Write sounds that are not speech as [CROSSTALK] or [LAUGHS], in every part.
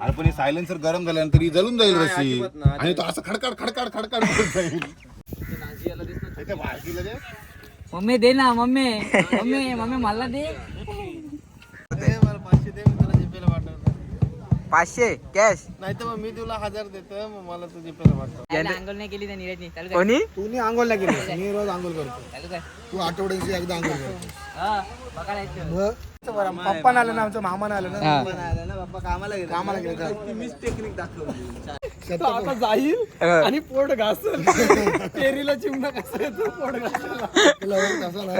अरे पण सायलेन्सर गरम झाल्यानंतर ही जळून जाईल रशी आणि तो असं खडकाड खडकाड खडकाड करत जाईल. दे. मम्मी दे ना मम्मी. मम्मी मम्मी मला दे. पाचशे कॅश नाही तर मग मी तुला हजार देतो मग मला तुझी पेला वाटतो अंघोळ नाही केली तर नीरजनी चालू काय कोणी? तू नाही आंघोळला गेली मी रोज आंघोळ करतो. चालू तू आठवड्याची एकदा आंघोळ करतो. हा बघायला येतो. पप्पा आलं ना आमचं मामा आलं हा. ना कामाला गेले. कामाला गेले मीच टेक्निक दाखवली आता जाईल आणि पोट घासल. [LAUGHS] पेरीला चिमणा कसं येतो पोट घासायला.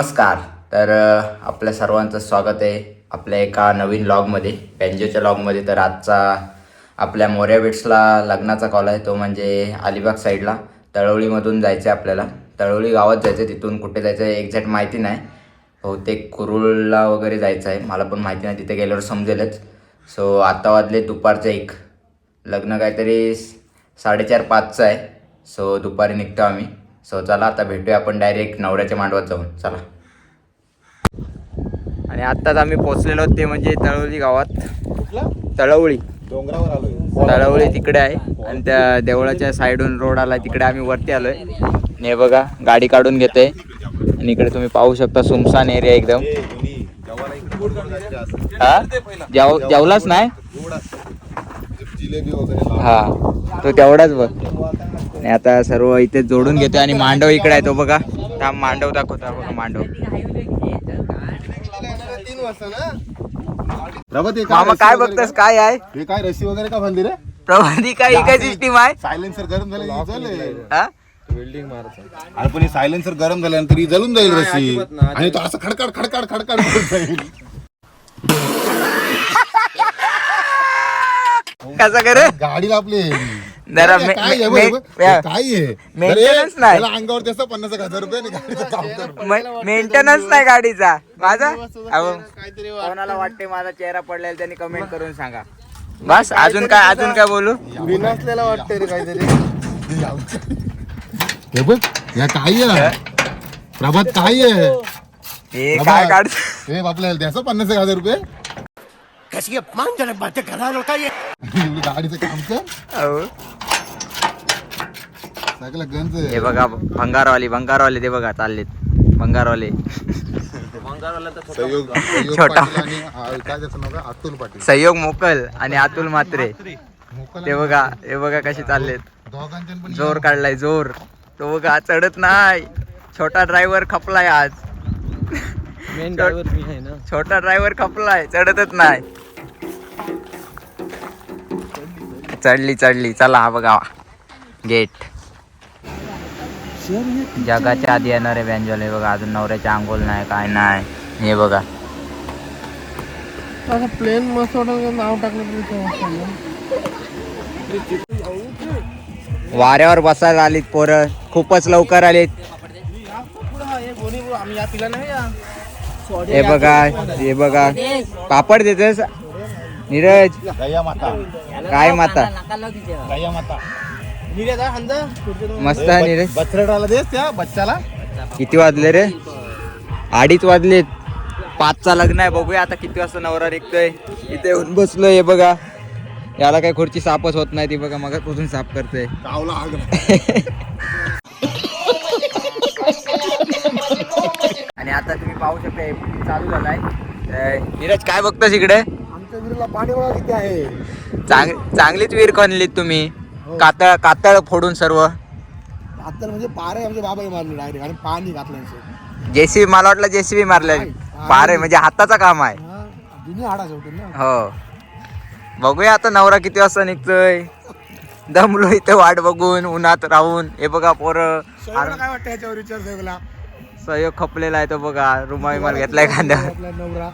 नमस्कार. तर आपल्या सर्वांचं स्वागत आहे आपल्या एका नवीन लॉगमध्ये बँजोच्या लॉगमध्ये. तर आजचा आपल्या मोऱ्या बिट्सला लग्नाचा कॉल आहे तो म्हणजे अलिबाग साईडला तळवळीमधून जायचं आहे आपल्याला. तळवळी गावात जायचं आहे तिथून कुठे जायचं आहे एक्झॅक्ट माहिती नाही. बहुतेक कुरुळला वगैरे जायचं आहे मला पण माहिती नाही तिथे गेल्यावर समजेलच. सो आता वाजले दुपारचं एक. लग्न काहीतरी साडेचार पाचचं आहे. सो दुपारी निघतो आम्ही. सो चला आता भेटूया आपण डायरेक्ट नवऱ्याच्या मांडवात जाऊन. चला. आणि आत्ताच आम्ही पोचलेलो ते म्हणजे तळवली गावात. तळवळी. डोंगरावर आलोय. तळवळी तिकडे आहे. आणि त्या देवळाच्या साईडून रोड आला तिकडे आम्ही वरती आलोय. हे बघा गाडी काढून घेते आणि इकडे तुम्ही पाहू शकता सुमसान एरिया एकदम. हा? जेव जेवलाच नाही. हा. तो तेवढाच बघ. आणि आता सर्व इथे जोडून घेतो आणि मांडव इकडे आहे तो बघा. त्या मांडव दाखवता बघा मांडव. हे मामा काय बघतोस? काय? आहे? हे काय रशी वगैरे का बांधली रे? प्रभाती काय काय सिस्टीम आहे? सायलेन्सर गरम झालं हा बिल्डिंग मारतो अरे पण सायलेन्सर गरम झाल्यानंतर ही जळून जाईल रशी आणि तो असं खडकाड खडकाड खडकाड जाईल. [LAUGHS] कसं करे? गाडी आपली जरा काय मे- आहे मे- बघ, बघ, मे- काय आहे? Maintenance अरे, नाही. त्याला अंगावर त्याचा पन्नास एक हजार रुपये आणि गाडीचं काम कर मेंटेनन्स नाही गाडीचा. माझा? अहो, काहीतरी कोणाला वाटते माझा चेहरा पडलेला त्यांनी कमेंट करून सांगा. बस अजून काय अजून काय बोलू? बिनसलेला वाटतंय रे काहीतरी. हे बघ या काय आहे? प्रभात काय आहे? हे काय काढ हे आपल्याला द्यायचं पन्नास एक हजार रुपये. एवढी गाडीचं काम कर. अहो, सगळं गंज आहे. हे बघा भंगारवाली भंगारवाले ते बघा चाललेत. भंगारवाले. सहयोग सहयोग छोटा. पाटील आणि आ, काय त्याचं नाव काय? अतुल पाटील. सहयोग मोकल आणि अतुल मात्रे मोकल ते बघा हे बघा कसे चाललेत. पण जोर काढलाय जोर. तो बघा चढत नाही. छोटा ड्रायव्हर खपलाय आज. मेन ड्रायव्हर मी आहे ना. छोटा ड्रायव्हर खपलाय चढतच नाही. चढली चढली. चला हा बघा गेट जगाच्या आधी येणारे बँजोल हे बघा अजून नवऱ्याच्या आंघोळ नाही काय नाही. हे बघा. असं प्लेन मस्त वाटत नाव टाकलं. वाऱ्यावर बसायला आलीत पोरं. खूपच लवकर आलीत. हे बघा हे बघा. पापड देतेस नीरज. काय माता. मस्त आहे नीरज बछरडाला देस त्या बच्चाला. किती वाजले रे? अडीच वाजलेत. पाचचा लग्न आहे बघूया आता किती वाजता नवरा निघतोय. इथे येऊन बसलोय हे बघा. याला काही खुर्ची सापच होत नाही ती बघा मग कुठून साफ आग. आणि आता तुम्ही पाहू शकता हे चालू झालाय. नीरज काय बघतोस इकडे? आमच्या विहिरीला पाणी बघा किती आहे? चांग चांगलीच विहीर खणलीत तुम्ही. कातळ कातळ फोडून सर्व? आता म्हणजे पारे आमच्या बाबाई मारले डायरेक्ट आणि पाणी घातलं जेसीबी मला वाटलं जेसीबी मारलंय पारे म्हणजे हाताचं काम आहे. जुनी हाडा शेवटी ना. हो. बघूया आता नवरा किती वाजता निघतोय. दमलो इथे वाट बघून उन्हात राहून. हे बघा पोरं. काय वाटतं याच्यावर विचार सहयोगला सहयोग खपलेला आहे तो बघा. रुमाल विमाल घेतलाय खांद्यावर. आपला नवरा?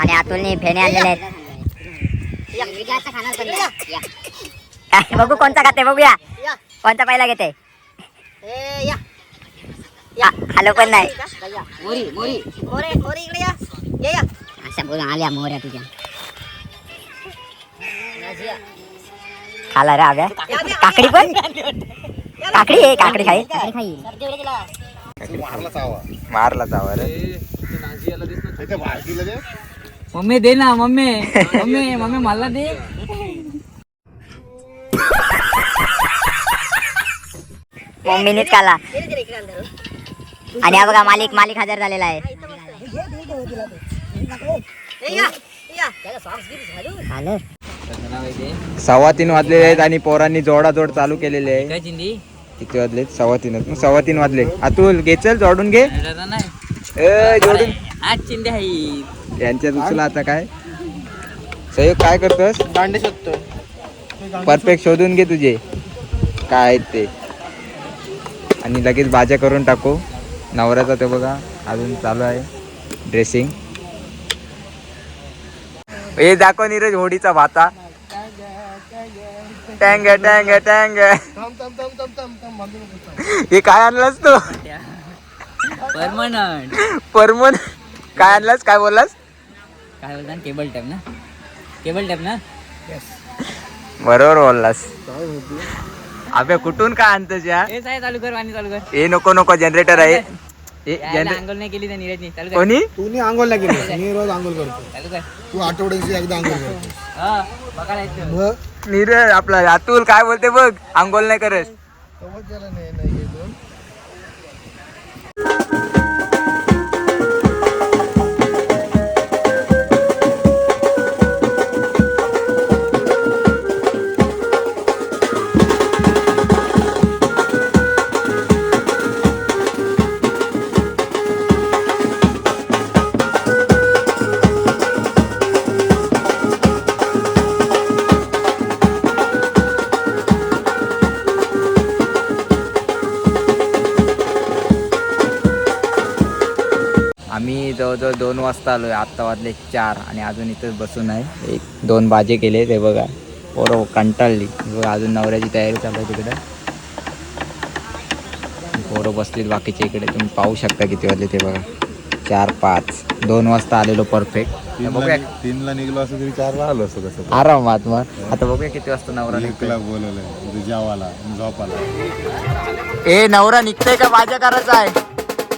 आणि अतुलने फेणे आणलेले आहेत. बघू कोणता खाते बघूया. कोणता पहिला घेते या. आलो पण नाही. मोरी मोरी. मोरे मोरी इकडे या. ये या. अशा बोलून आल्या मोऱ्या तुझ्या. खाला रे आव्या. काकडी पण? काकडी आहे काकडी खाईल. काकडी खाईल. मारला चावा रे. मम्मी दे ना मम्मी. मम्मी मम्मी मला दे. मम्मीनेच खाला आणि हा बघा मालिक मालिक हजर झालेला आहे. सव्वा तीन वाजलेले आहेत आणि पोरांनी जोडाजोड चालू केलेले आहे. किती वाजले सव्वा तीनच. मग सव्वा तीन वाजले. अतुल घे चल जोडून घे. दादा नाही. ए, जोडून. आज चिंदी आहे यांच्यात उचला आता काय? सहयोग काय करतोस? दांडे शोधतोय. परफेक्ट शोधून घे तुझे. काय आहेत ते? आणि लगेच भाज्या करून टाकू. नवऱ्याचा ते बघा अजून चालू आहे. ड्रेसिंग हे दाखव नीरज होडीचा भाता. टँग टँग टँग थांब थांब थांब थांब थांब थांब बांधू नको थांब. हे काय आणलास तू? परमनंट. परमन काय आणलास? काय बोललास? काय बोलता केबल टॅप ना. केबल टॅप ना? बरोबर बोललास. अबे कुठून काय आणतोस या? हे चालू कर पाणी चालू कर. हे नको नको जनरेटर आहे. हे यायला gener- अंघोळ नाही केली तर नीरजनी. चालू कर. कोणी? तू नी आंघोळ नाही केली? मी रोज आंघोळ करतो. चालू कर. तू आठवड्याची एकदा आंघोळ करतो हा बघायला येतो. मग नीरज आपला अतुल काय बोलते बघ? आंघोळ नाही करत. तेव्हाच त्याला नाही नाही. आम्ही जवळजवळ दोन वाजता आलोय आत्ता वाजले चार आणि अजून इथंच बसून आहे. एक दोन बाजे केले ते बघा. पोरं कंटाळली. बघा अजून नवऱ्याची तयारी चालू आहे तिकडे. पोरं बसलीत बाकीच्या इकडे. तुम्ही पाहू शकता किती वाजले ते बघा. चार पाच. दोन वाजता आलेलो परफेक्ट बघूया. तीनला निघलो असं तरी चारला आलो असं कसं आरामात मग. आता बघूया किती वाजता नवरा निघतोय. एकला बोलवलंय. इथे जेवायला झोपाला ए नवरा निघते का? बाजा करायचा आहे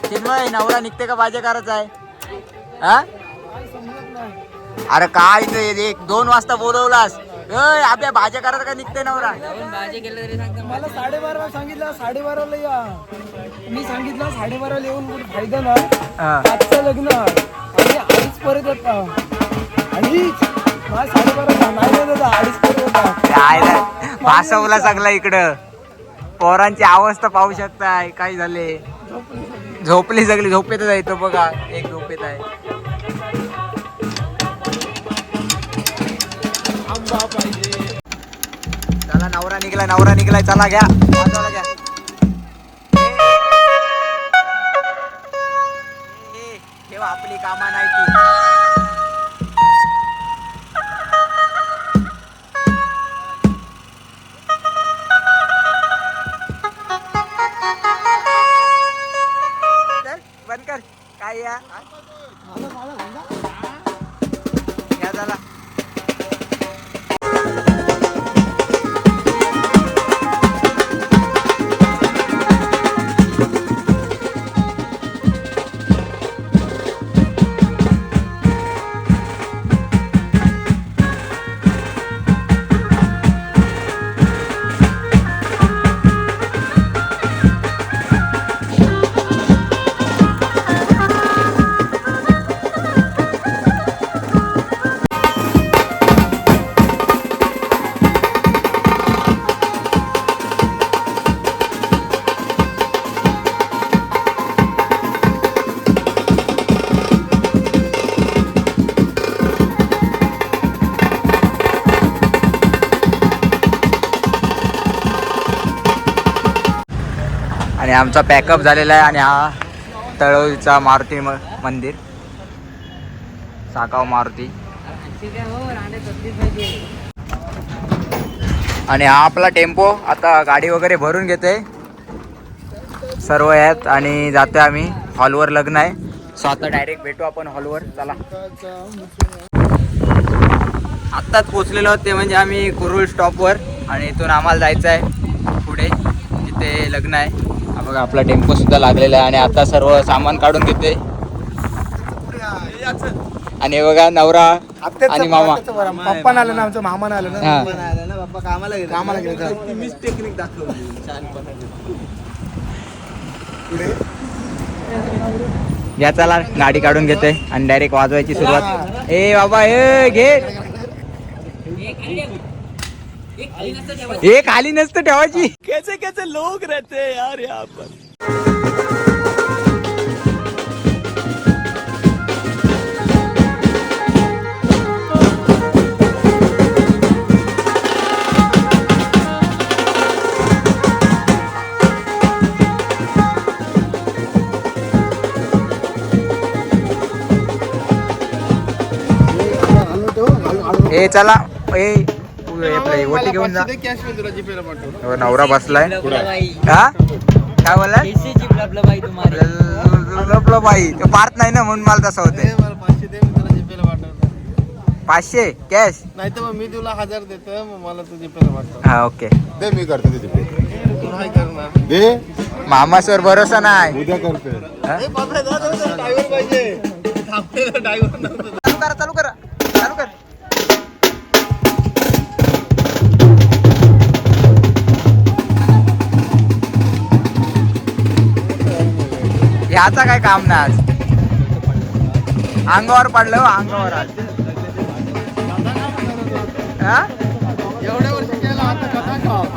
चिन्मय नवरा निघते का बाजा करायचा आहे? हा? अरे काय ते एक दोन वाजता बोलवलास. आपल्या भाज्या करायचा का निघते नवरा? भाजी केलं तरी सांगतो मला. साडेबारा सांगितलं साडेबाराला या. मी सांगितलं साडेबाराला येऊन कुठे फायदा ना. आजचं लग्न. आणि अडीच परत येता. अडीच मला साडेबारा नाही दादा अडीच परत येता. काय. भासवला सगळा इकडं. पोरांची अवस्था पाहू शकताय काय झाले? झोपली सगळी झोपेतच आहे तो बघा एक झोपेत आहे चला नवरा निघलाय नवरा निघलाय चला घ्या चला घ्या आपली कामा नाही ती काय आमचा पॅकअप झालेला आहे आणि हा तळोलीचा मारुती म- मंदिर. साकाव मारुती. आणि हा आपला टेम्पो आता गाडी वगैरे भरून घेते सर्व आहेत आणि जातोय आम्ही. हॉलवर लग्न आहे. सो आता डायरेक्ट भेटू आपण हॉलवर. चला. आत्ताच पोचलेलो ते म्हणजे आम्ही कुरुळ स्टॉपवर आणि इथून आम्हाला जायचं आहे पुढे. तिथे लग्न आहे. बघा आपला टेम्पो सुद्धा लागलेला आहे आणि आता सर्व सामान काढून घेते. आणि बघा नवरा आणि मामा. पप्पा आलं ना आमचं मामा आलं ना. हा. पप्पा कामाला गेले. कामाला गेले मीच टेक्निक दाखवली. या चला गाडी काढून घेते आणि डायरेक्ट वाजवायची सुरुवात. ए बाबा ए घे. हे खाली नसतं ठेवायची. कैसे कैसे लोग रहते यार यहाँ पर? ए चला. ए आपलं ओटी घेऊन जा. हो, नवरा बसलाय. हा? काय लपलं बाई तो पार्थ नाही ना म्हणून मला तसं होते मला पाचशे कॅश नाही तर मग मी तुला हजार देतो मग मला तू जीपेला पाठव. हा ओके दे मी करतो त्याची पे. तू काय करणार. दे. मामासवर भरोसा नाही. उद्या करते ए, बापरे, ह्याचा काय काम नाही आज. अंगावर पडलं हो, अंगावर आज. हा?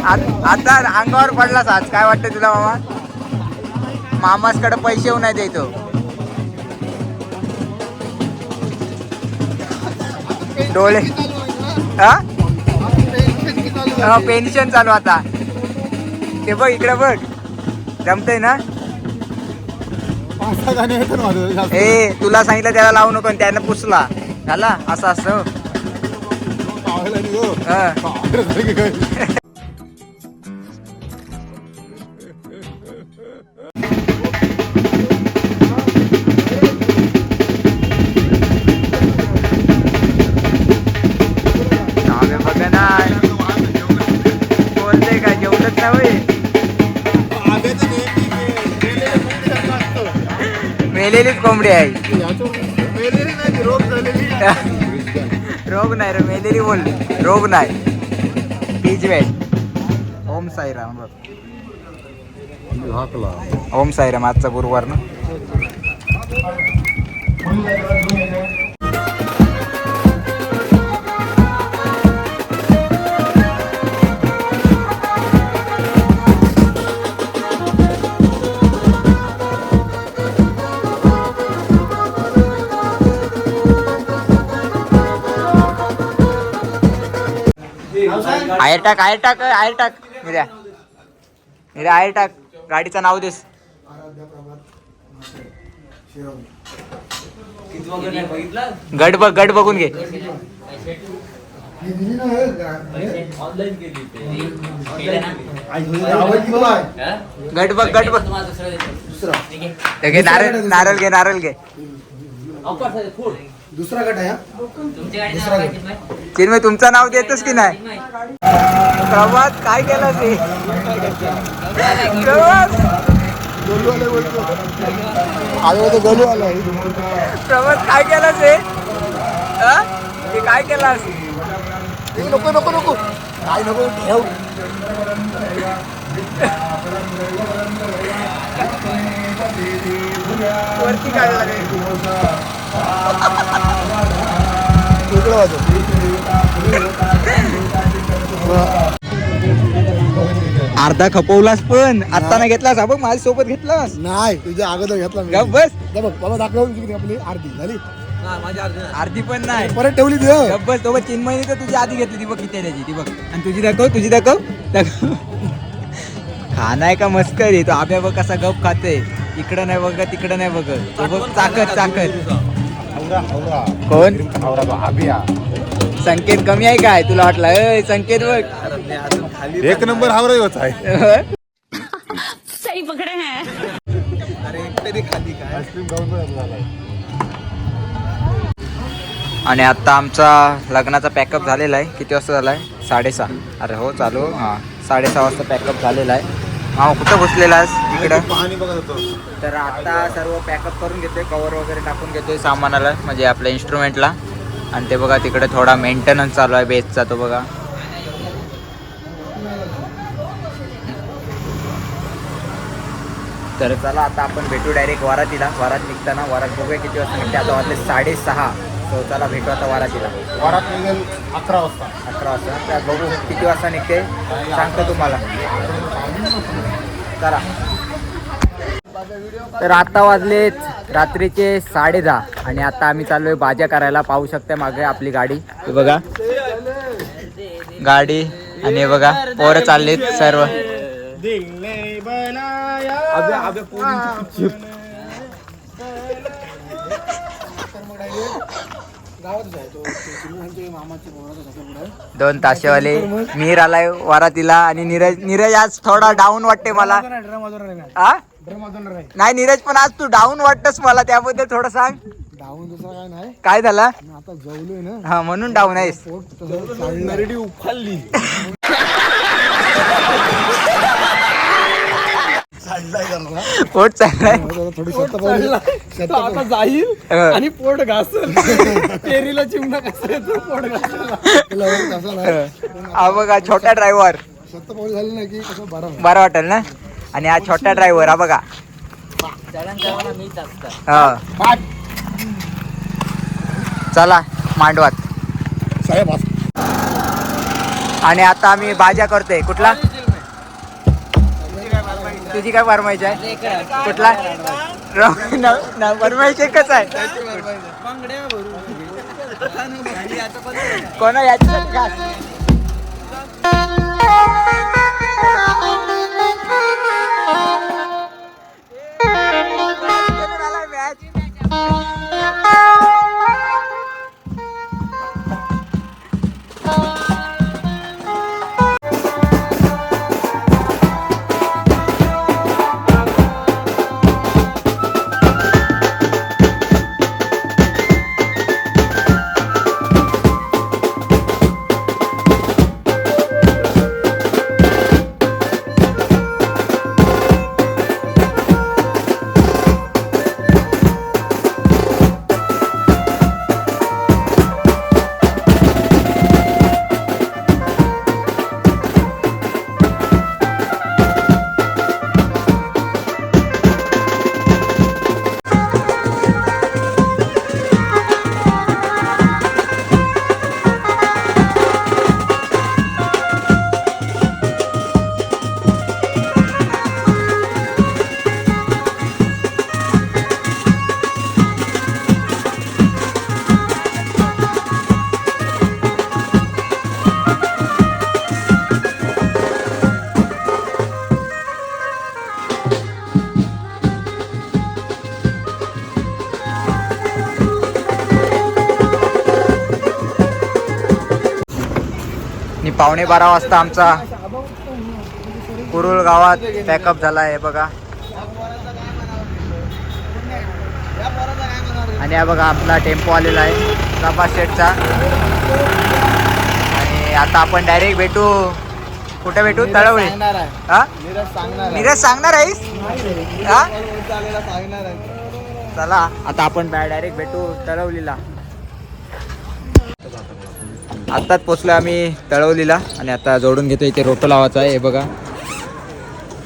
आता आता अंगावर पडलास आज. काय वाटतं तुला मामा? मामासकडे पैसे येऊ नाही देतो डोळे हा? पेन्शन चालू आता. ते बघ इकडे बघ. जमतय ना? माझं जास्त. ए तुला सांगितलं त्याला लावू नको आणि त्यानं पुसला झाला असं असं नाही हो. हा. काय? मेलेलीच कोंबडी आहे. रोग [LAUGHS] झालेली रोग नाही रे मेलेली बोल रोग नाही. पीजवेट ओम साईराम बघ. ओम साईराम आजचा गुरुवार ना. आयर टाक आयर टाक आयर टाक मिऱ्या मिऱ्या आयर टाक गाडीचं नाव देस. गड बघ गड बघून घे. गड बघ गड बघ. नारळ नारळ घे नारळ घे. दुसरा गट आहे चिन्मय तुमचं नाव देतच की नाही? प्रभात काय केलं ते? गलू आलाय प्रभात काय केलं ते? हा? ते काय केलास नको नको नको. काय नको ठेव. वरती काढला रे. इकडं [LAUGHS] वाजव. अर्धा खपवलास पण आता नाही घेतलास. हा बघ माझ्या सोबत घेतलास. नाही तुझ्या अगोदर घेतला मी. बस. जा बघ बाबा दाखव किती आपली आरती. झाली? अर्धी पण नाही. परत ठेवली ती हं. गप बस तो बघ तीन महिने तर तुझी आधी घेतली ती बघ किती त्याची ती बघ. आणि तुझी दाखव तुझी दाखव. दाखव. खानाय का मस्करी तो आब्या बघ कसा गप खाते इकडं नाही बघ तिकडं नाही बघ तो बघ चाकत. चाकत. कोण? संकेत कमी आहे काय? तुला वाटलं "अय, संकेत बघ. एक नंबर हावरा होत आहे. पण झालाय आणि आता आमचा लग्नाचा पॅकअप झालेला आहे. किती वाजता झाला आहे साडेसहा. अरे हो चालू. हां साडेसहा वाजता पॅकअप झालेला आहे. हा कुठं आहेस इकडं? पाणी बघत होतो. तर आता सर्व पॅकअप करून घेतोय कवर वगैरे टाकून घेतोय सामानाला म्हणजे आपल्या इन्स्ट्रुमेंटला आणि ते बघा तिकडे थोडा मेंटेनन्स चालू आहे बेसचा तो बघा. तर चला आता आपण भेटू डायरेक्ट वारातीला. वारात निघताना वारात बघूया किती वाजता निघते. आता वाजले साडेसहा. तो चला भेटू आता वारातीला. वरात निघेल अकरा वाजता. अकरा वाजता. बघू किती वाजता निघते. सांगतो तुम्हाला. करा. तर आता वाजलेत रात्रीचे साडे दहा आणि आता आम्ही चाललोय भाज्या करायला. पाहू शकते मागे आपली गाडी. हे बघा. गाडी आणि हे बघा पोरं चाललेत सर्व. दोन ताशेवाले. मीर आलाय वारातीला आणि नीरज नीरज आज थोडा डाऊन वाटते मला. नाही नीरज पण आज तू डाऊन वाटतस मला त्याबद्दल थोडं सांग. डाऊन दुसरा काय नाही. काय झालं? आता जवलोय ना. हा म्हणून डाऊन आहेस. उफालली [LAUGHS] पोट चाललाय. थोडी शतपावली आता जाईल [LAUGHS] हं. आणि पोट घासल. [LAUGHS] पेरीला चिमणा कसा येतो? पोट घासायला. हा. बघा छोटा ड्रायव्हर झाली ना की कसं बरं बरं वाटेल ना? आणि हा छोटा ड्रायव्हर हा बघा. हा. चला मांडवात. साहेब आणि आता आम्ही भाज्या करतोय. कुठला? तुझी काय फरमाईश आहे? कुठला? र- फरमाईश एकच आहे. कोणा याची पावणे बारा वाजता आमचा कुरुळ गावात पॅकअप झाला आहे बघा. आणि हा बघा आपला टेम्पो आलेला आहे प्रभास शेटचा आणि आता आपण डायरेक्ट भेटू. कुठे भेटू? तळवळी. हा? नीरज सांगणार आहेस? हा? चला आता आपण डायरेक्ट भेटू तळवलीला आत्ताच पोचलो आम्ही तळवलीला आणि आता जोडून घेतो इथे रोटो लावायचा आहे हे बघा.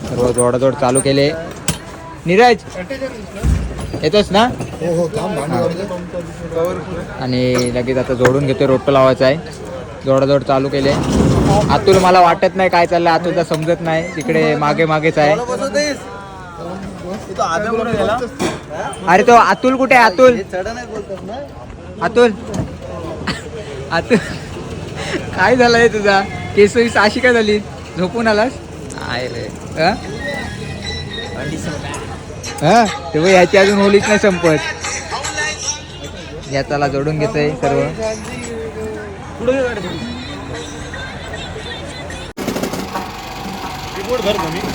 सर्व जोडाजोड चालू केले. नीरज येतोस ना? आणि लगेच आता जोडून घेतो रोटो लावायचा आहे. जोडाजोड चालू केले. अतुल मला वाटत नाही काय चाललंय तर समजत नाही. तिकडे मागे मागेच आहे. अरे तो अतुल कुठे आहे? अतुल. अतुल. [LAUGHS] अतुल. काय झालंय तुझा? केसवी अशी काय झाली? झोपून आलास? आहे रे. हा? हा? तेव्हा याची अजून होलीच नाही संपत. याचाला जोडून घेतोय सर्व.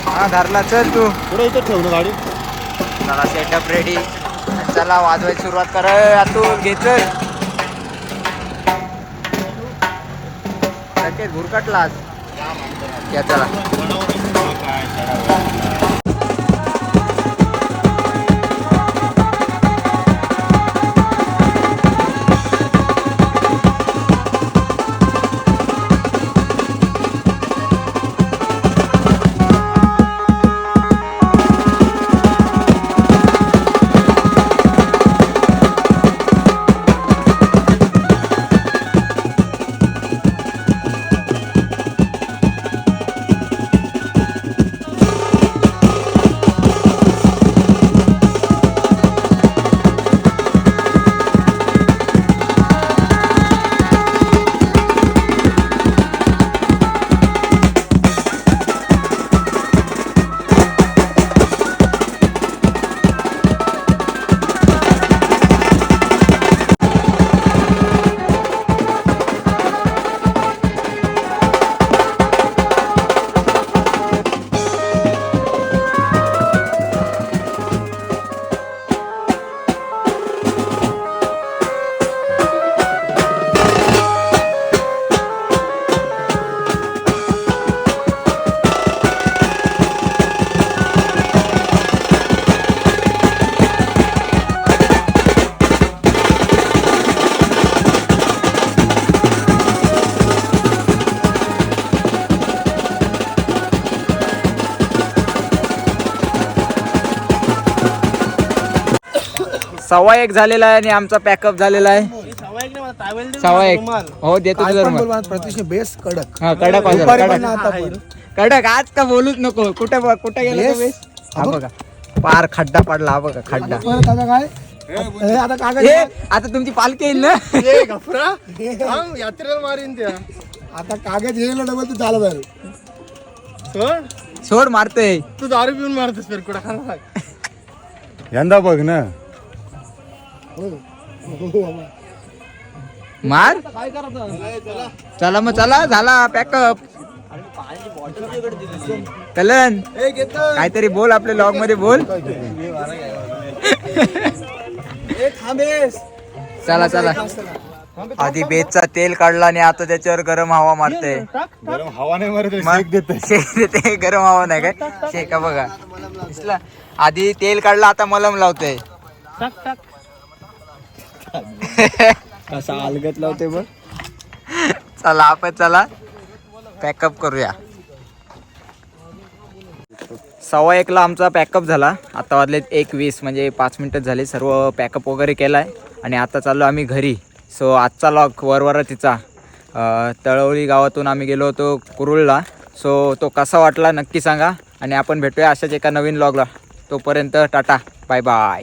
हा धरला चल तू. पुढे इथं ठेव ना गाडी? चला सेटअप रेडी चला वाजवायची सुरुवात कर. तू घे चल लगेच आज. या चला. सव्वा एक झालेला आहे आणि आमचा पॅकअप झालेला आहे. सव्वा एक. हो देतो तुझा रुमाल. प्रतिष्ठे बेस कडक. हा कडक वाजव, दुपारी पण कडक आता पण. कडक आज का बोलूच नको. कुठे कुठे गेला तो Yes. हा बघा. पार खड्डा पडला हा बघा खड्डा. परत आता काय? हे आता कागद ए, आता तुमची पालखी येईल ना? यात्रेला मारीन त्या. आता कागद येईल डबल तू चालत आहे सोड. मारतोय. तू दारू पिऊन मारतोस फिर कुठं यंदा बघ ना. मार? चला मग चला झाला पॅकअप कलन काहीतरी बोल आपल्या लॉगमध्ये बोल. चला चला. आधी बेतचा तेल काढला आणि आता त्याच्यावर गरम हवा मारते गरम हवा नाही मारत शेक देते [LAUGHS] शेक देते गरम हवा नाही काय? शेका बघा. दिसला? आधी तेल काढला आता मलम लावते [LAUGHS] कसा अलगत लावते बघ. चला आपण चला. पॅकअप करूया. सव्वा एकला आमचा पॅकअप झाला. आता वाजले एक वीस म्हणजे पाच मिनटं झाले. सर्व पॅकअप वगैरे केला आहे आणि आता चाललो आम्ही घरी. सो आजचा लॉक वरवर तिचा. तळवळी गावातून आम्ही गेलो होतो कुरुळला सो तो कसा वाटला नक्की सांगा. आणि आपण भेटूया अशाच एका नवीन लॉगला तोपर्यंत टाटा. Bye bye